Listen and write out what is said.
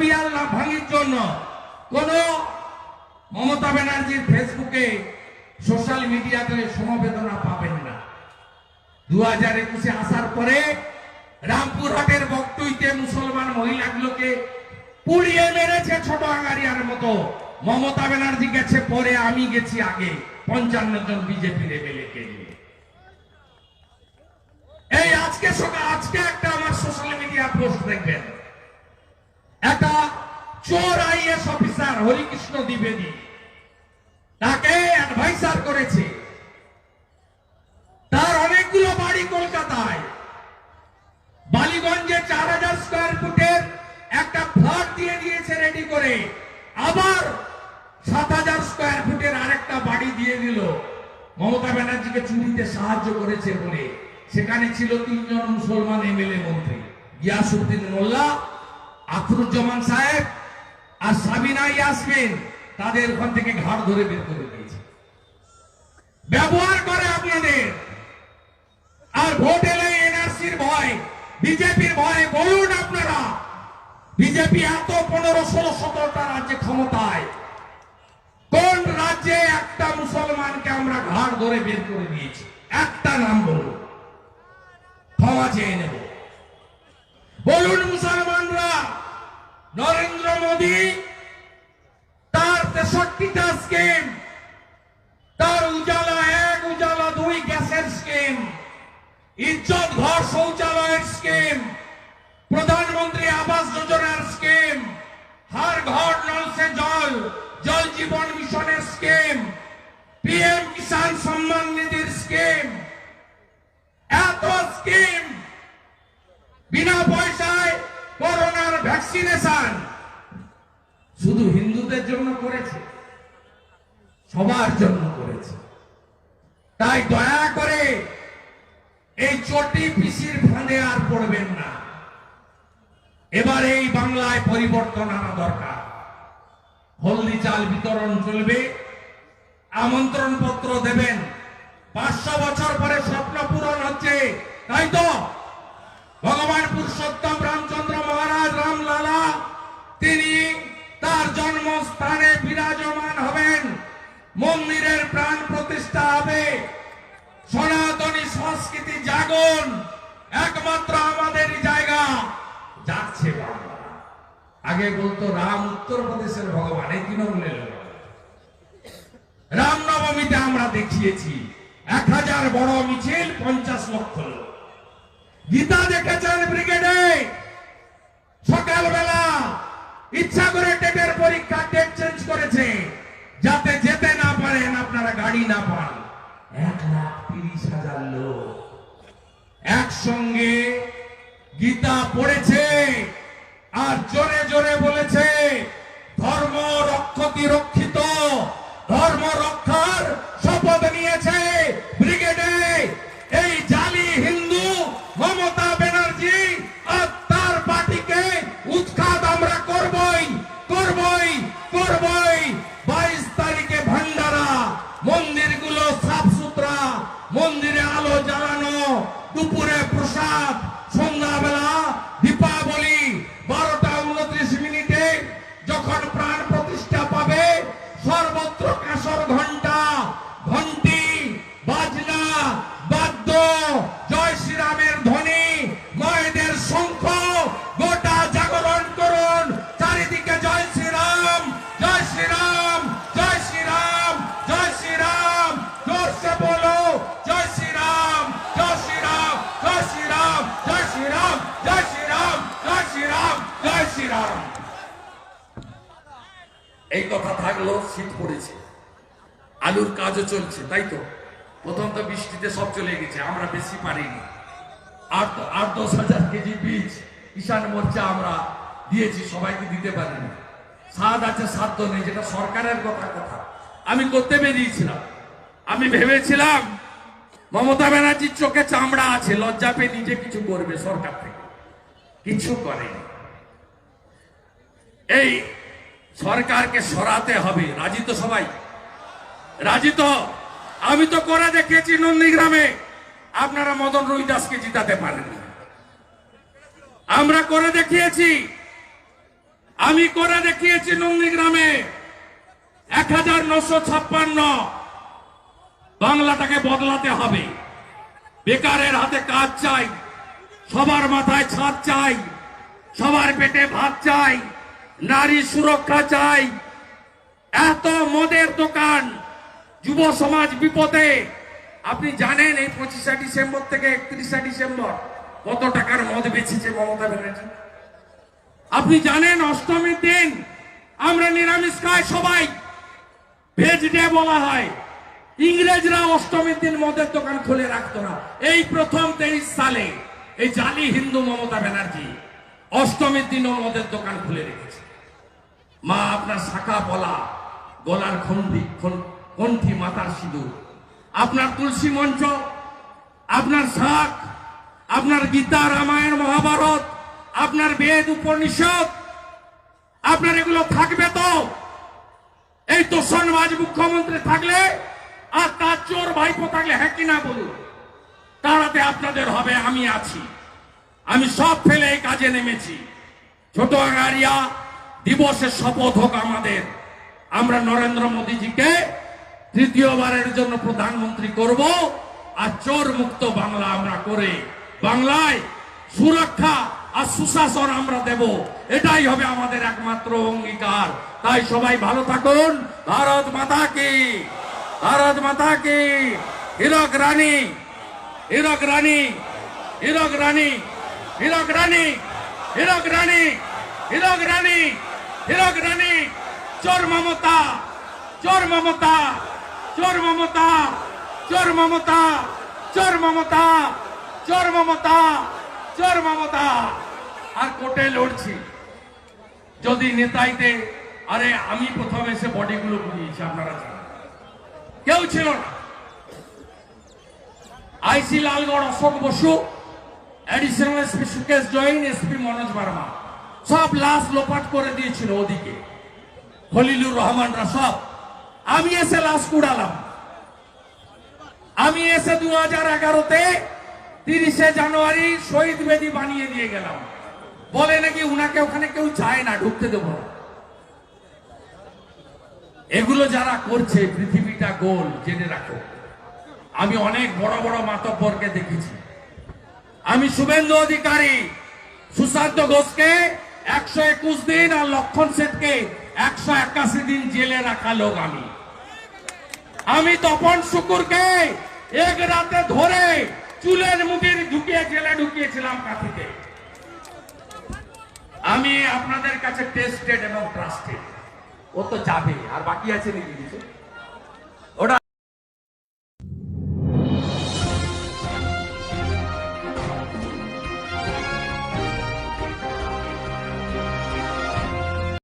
বিয়াল না ভাঙির জন্য কোন মমতা ব্যানার্জির ফেসবুকে সোশ্যাল মিডিয়াতে সমবেদনা পাবেন না। দু হাজার একুশে আসার পরে রামপুরহাটের বক্তইতে মুসলমান মহিলাগুলোকে পুড়িয়ে মেরেছে ছোট আঙারিয়ার মতো। মমতা ব্যানার্জি গেছে পরে, আমি গেছি আগে। পঞ্চান্ন জন বিজেপির এমএলএ নিয়ে। এই আজকে সকাল, আজকে একটা আমার সোশ্যাল মিডিয়া পোস্ট দেখবেন। একটা চোর আইএস অফিসার হরিকৃষ্ণ দ্বিবেদী, তাকে অ্যাডভাইসার করেছে। তার অনেকগুলো বাড়ি কলকাতায়। বালিগঞ্জে চার হাজার স্কোয়ার ফুটের একটা ফ্ল্যাট দিয়ে দিয়েছে রেডি করে। আবার সাত হাজার স্কোয়ার ফুটের আরেকটা বাড়ি দিয়ে দিল। মমতা ব্যানার্জিকে চুরিতে সাহায্য করেছে বলে। সেখানে ছিল তিনজন মুসলমান এমএলএ মন্ত্রী। গিয়াসুদ্দিন মোল্লা আখরুজ্জামান সাহেব আর সাবিনা ইয়াসমিন তাদের ওখান থেকে ঘাড় ধরে বের করে দিয়েছে। ব্যবহার করে আপনাদের। আর ভোট এলে এনআরসির ভয়, বিজেপির ভয়, বলুন আপনারা, বিজেপি এত পনেরো ষোলো সতেরোটা রাজ্যে ক্ষমতায়, কোন রাজ্যে একটা মুসলমানকে আমরা ঘাড় ধরে বের করে দিয়েছি? একটা নাম বলুন। ক্ষমা চেয়ে নেব। বলুন মুসলমানরা নরেন্দ্র মোদী, তার তেষট্টিটা স্কিম, তার উজালা এক, উজালা দুই গ্যাসের স্কিম, ইজ্জত ঘর শৌচালয়ের স্কিম, প্রধানমন্ত্রী আবাস যোজনার স্কিম, হার ঘর নল সে জল জল জীবন মিশনের স্কিম, পিএম কিষাণ সম্মান নিধির স্কিম, এত স্কিম ভ্যাকসিনেশন শুধু হিন্দুদের জন্য করেছে, সবার জন্য করেছে। তাই দয়া করে এই চটি পিসির ফাঁদে আর পড়বেন না। এবার এই বাংলায় পরিবর্তন আনা দরকার। হলদি চাল বিতরণ চলবে আমন্ত্রণ পত্র দেবেন। পাঁচশো বছর পরে স্বপ্ন পূরণ হচ্ছে, তাই তো? ভগবান পুরুষোত্তম জন্মস্থানে বিরাজমান হবেন। মন্দিরের প্রাণ প্রতিষ্ঠা হবে। সনাতনী সংস্কৃতি জাগন একমাত্র আমাদেরই জায়গা। যাচ্ছে আগে বলতো রাম উত্তরপ্রদেশের ভগবান, এই তৃণমূলের লোক। রামনবমীতে আমরা দেখিয়েছি, এক হাজার বড় মিছিল, পঞ্চাশ লক্ষ লোক। গীতা দেখেছেন ব্রিগেডে? সকালবেলা ইচ্ছা করে গাড়ি না পান। এক লাখ তিরিশ হাজার লোক। একসঙ্গে গীতা পড়েছে আর জোরে এই কথা থাকল শীত পড়েছে। আলুর কাজও চলছে, তাই তো? প্রথম তো বৃষ্টিতে সব চলে গেছে, আমরা বেশি পারিনি। আট আট দশ হাজার কেজি বীজ কিষাণ মোর্চা আমরা দিয়েছি, সবাইকে দিতে পারিনি। স্বাদ আছে সাধ্য নেই, যেটা সরকারের কথা কথা। আমি করতে বেরিয়েছিলাম। আমি ভেবেছিলাম, মমতা ব্যানার্জির চোখে চামড়া আছে, লজ্জা পেয়ে নিজে কিছু করবে সরকার থেকে। কিছু করেনি। এই সরকারকে সরাতে হবে। রাজি তো সবাই? রাজি তো? আমি তো করে দেখিয়েছি নন্দীগ্রামে। আপনারা মদন রুইদাসকে জিতাতে পারেন। আমরা করে দেখিয়েছি। আমি করে দেখিয়েছি নন্দীগ্রামে এক হাজার নশো ছাপ্পান্ন। বাংলাটাকে বদলাতে হবে। বেকারের হাতে কাজ চাই। সবার মাথায় ছাদ চাই। সবার পেটে ভাত চাই। নারী সুরক্ষা চাই। এত মদের দোকান যুব সমাজ বিপদে। আপনি জানেন এই পঁচিশে ডিসেম্বর থেকে একত্রিশে ডিসেম্বর কত টাকার মদ বেচেছে মমতা ব্যানার্জি? আপনি জানেন অষ্টমীর দিন আমরা নিরামিষ খাই সবাই। ভেজ ডে বলা হয়। ইংরেজরা অষ্টমীর দিন মদের দোকান খুলে রাখতো না। এই প্রথম তেইশ সালে এই জালি হিন্দু মমতা ব্যানার্জি অষ্টমীর দিনও মদের দোকান খুলে রেখেছে। মা, আপনার শাখা বলা, গলার খন্ডি কণ্ঠি মাতার সিঁদুর। আপনার তুলসী মঞ্চ, আপনার শাক আপনার গীতা, রামায়ণ, মহাভারত, আপনার বেদ, উপনিষদ, আপনার এগুলো থাকবে তো? এই তোষণবাজ মুখ্যমন্ত্রী থাকলে আর তার চোর ভাইপো থাকলে হ্যাঁ কিনা বলুন? তাড়াতে আপনাদের হবে, আমি আছি। আমি সব ফেলে এই কাজে নেমেছি। ছোট আগারিয়া দিবসের শপথ হোক আমাদের। আমরা নরেন্দ্র মোদীজিকে তৃতীয়বারের জন্য প্রধানমন্ত্রী করব আর চোর মুক্ত বাংলা আমরা করে বাংলায় সুরক্ষা আর সুশাসন আমরা দেব। এটাই হবে আমাদের একমাত্র অঙ্গীকার। তাই সবাই ভালো থাকুন। ভারত মাতা কি? ভারত মাতা কি? হীরক রানী হীরক রানী হীরক রানী হীরক রানী হীরক রানী হীরক রানী। হীরক রানী, চোর মমতা চোর মমতা চোর মমতা চোর মমতা চোর মমতা চোর মমতা চোর মমতা। আর কোর্টে লড়ছি। যদি নেতাইতে, আরে আমি প্রথম এসে বডিগুলো বুঝিয়েছি আপনারা কেউ ছিল না। IC Lalgarh, Ashok Basu additional SP Sukesh Jain SP Manoj Varma. সব লাশ লোপাট করে দিয়েছিল ওদিকে। খলিলুর রহমানরা সব। আমি এসে লাশ কুড়ালাম। আমি এসে দু হাজার এগারোতে তিরিশে জানুয়ারি শহীদ বেদি বানিয়ে দিয়ে গেলাম। বলে নাকি উনাকে ওখানে কেউ চায় না, ঢুকতে দেব এগুলো যারা করছে, পৃথিবীটা গোল, জেনে রাখো। আমি অনেক বড় বড় মাতব্বরকে দেখেছি। আমি শুভেন্দু অধিকারী, সুশান্ত ঘোষকে একশো একুশ দিন আর লক্ষণ সেটকে একশো একাশি দিন জেলে রাখা লোক আমি। আমি তপন শুকুরকে এক রাতে ধরে চুলের মুঠির ঢুকিয়ে জেলে ঢুকিয়েছিলাম কাঁথিতে। আমি আপনাদের কাছে টেস্টেড এবং ট্রাস্টেড ও তো যাবে, আর বাকি আছে নাকি কিছু?